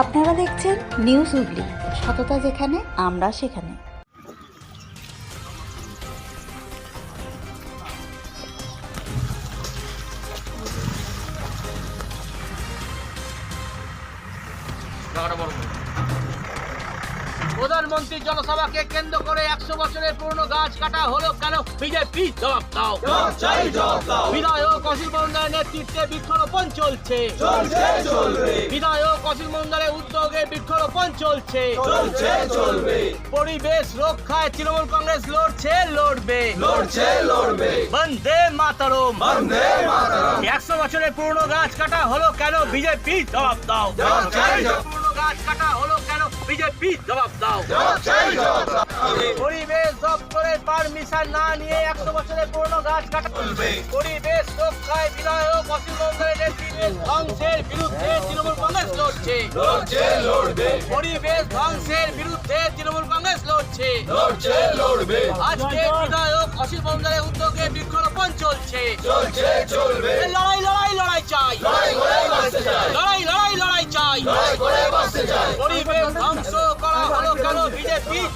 আপনারা দেখছেন নিউজ হুগলি সততা যেখানে আমরা সেখানে। প্রধানমন্ত্রী জনসভাকে কেন্দ্র করে একশো বছরের পুরনো গাছ কাটা হলো কেন? বিজেপি জবাব দাও। বিধায়ক অসিল মন্দারের নেতৃত্বে বৃক্ষরোপণ চলছে। বিধায়ক অসিল মন্দারের উদ্যোগে বৃক্ষরোপণ চলছে। পরিবেশ রক্ষায় তৃণমূল কংগ্রেস লড়ছে লড়বে। লড়ছে লড়বে। বন্দে মাতারম। বন্দে মাতরম। একশো বছরের পুরনো গাছ কাটা হলো কেন? বিজেপি জবাব দাও। গাছ কাটা হলো কেন? বিজেপি জবাব দাও। পরিবেশ দপ্তরের পারমিশন না নিয়ে একশো বছরের পুরনো গাছ কাটা। পরিবেশ রক্ষায় বিধায়ক নেতৃত্বে ধ্বংসের বিরুদ্ধে তৃণমূল কংগ্রেস লড়ছে। পরিবেশ ধ্বংসের বিরুদ্ধে তৃণমূল কংগ্রেস লড়ছে। লড়বে। আজকে বিধায়ক অসীম মন্দিরের উদ্যোগে বৃক্ষরোপণ চলছে। চলছে চলবে। লড়াই লড়াই লড়াই চাই। লড়াই লড়াই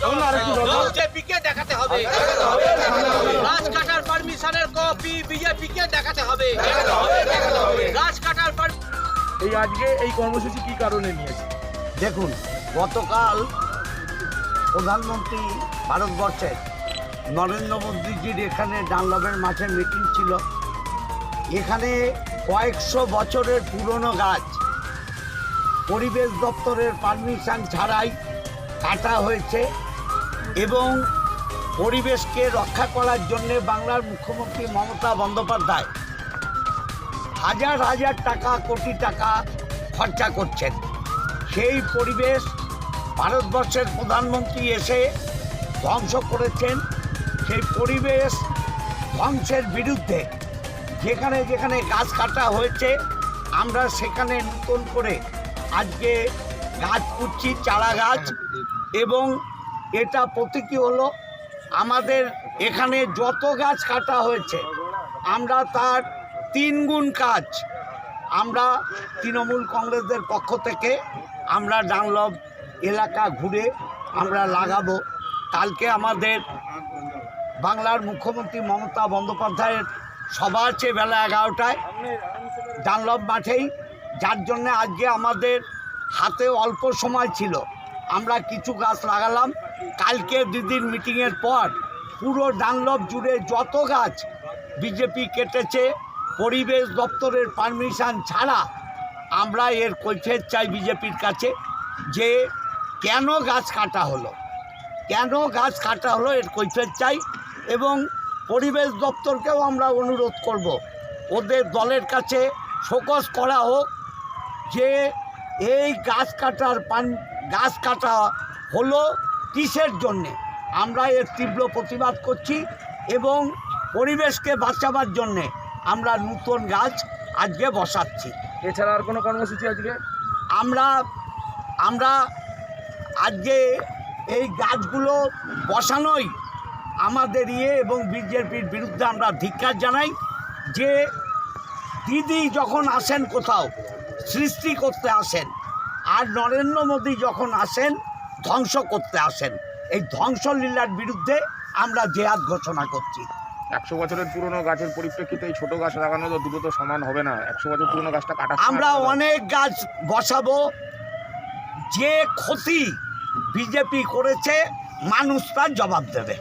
বিজেপিকে দেখাতে হবে দেখাতে হবে দেখাতে হবে। গাছ কাটার পারমিশনের কপি বিজেপিকে দেখাতে হবে। দেখাতে হবে দেখাতে হবে গাছ কাটার এই আজকে এই কর্মসূচি কি কারণে নিয়েছে? দেখুন গতকাল প্রধানমন্ত্রী ভারতবর্ষের নরেন্দ্র মোদীজির এখানে ডানলবের মাঠে মিটিং ছিল। এখানে কয়েকশো বছরের পুরনো গাছ পরিবেশ দপ্তরের পারমিশন ছাড়াই কাটা হয়েছে। এবং পরিবেশকে রক্ষা করার জন্যে বাংলার মুখ্যমন্ত্রী মমতা বন্দ্যোপাধ্যায় হাজার হাজার টাকা কোটি টাকা খরচা করছেন। সেই পরিবেশ ভারতবর্ষের প্রধানমন্ত্রী এসে ধ্বংস করেছেন। সেই পরিবেশ ধ্বংসের বিরুদ্ধে যেখানে যেখানে গাছ কাটা হয়েছে আমরা সেখানে নতুন করে আজকে গাছ পুচ্ছি চারা গাছ এবং এটা প্রতীকী হলো? আমাদের এখানে যত গাছ কাটা হয়েছে, আমরা তার তিন গুণ কাজ। আমরা তৃণমূল কংগ্রেসদের পক্ষ থেকে আমরা ডানলব এলাকা ঘুরে আমরা লাগাবো। কালকে আমাদের বাংলার মুখ্যমন্ত্রী মমতা বন্দ্যোপাধ্যায়ের সভা আছে বেলা এগারোটায়। ডানলব মাঠেই, যার জন্য আজকে আমাদের হাতে অল্প সময় ছিল। আমরা কিছু গাছ লাগালাম। কালকে দিদির মিটিংয়ের পর পুরো ডানলব জুড়ে যত গাছ বিজেপি কেটেছে, পরিবেশ দপ্তরের পারমিশন ছাড়া আমরা এর কৈফিয়ত চাই বিজেপির কাছে যে কেন গাছ কাটা হলো। কেন গাছ কাটা হলো এর কৈফিয়ত চাই এবং পরিবেশ দপ্তরকেও আমরা অনুরোধ করব। ওদের দলের কাছে শোকজ করা হোক যে এই গাছ কাটার পান গাছ কাটা হলো কিসের জন্যে? আমরা এর তীব্র প্রতিবাদ করছি এবং পরিবেশকে বাঁচাবার জন্যে আমরা নূতন গাছ আজকে বসাচ্ছি। এছাড়া আর কোনো কর্মসূচি আজকে? আমরা আমরা আজকে এই গাছগুলো বসানোই আমাদের ইয়ে এবং বিজেপির বিরুদ্ধে আমরা ধিক্কার জানাই যে দিদি যখন আসেন কোথাও সৃষ্টি করতে আসেন আর নরেন্দ্র মোদী যখন আসেন ধ্বংস করতে আসেন। এই ধ্বংসলীলার বিরুদ্ধে আমরা জেহাদ ঘোষণা করছি। একশো বছরের পুরনো গাছের পরিপ্রেক্ষিতে এই ছোটো গাছ লাগানো তো দুটো তো সমান হবে না। একশো বছর পুরনো গাছটা কাটা আমরা অনেক গাছ বসাবো। যে ক্ষতি বিজেপি করেছে মানুষ তার জবাব দেবে।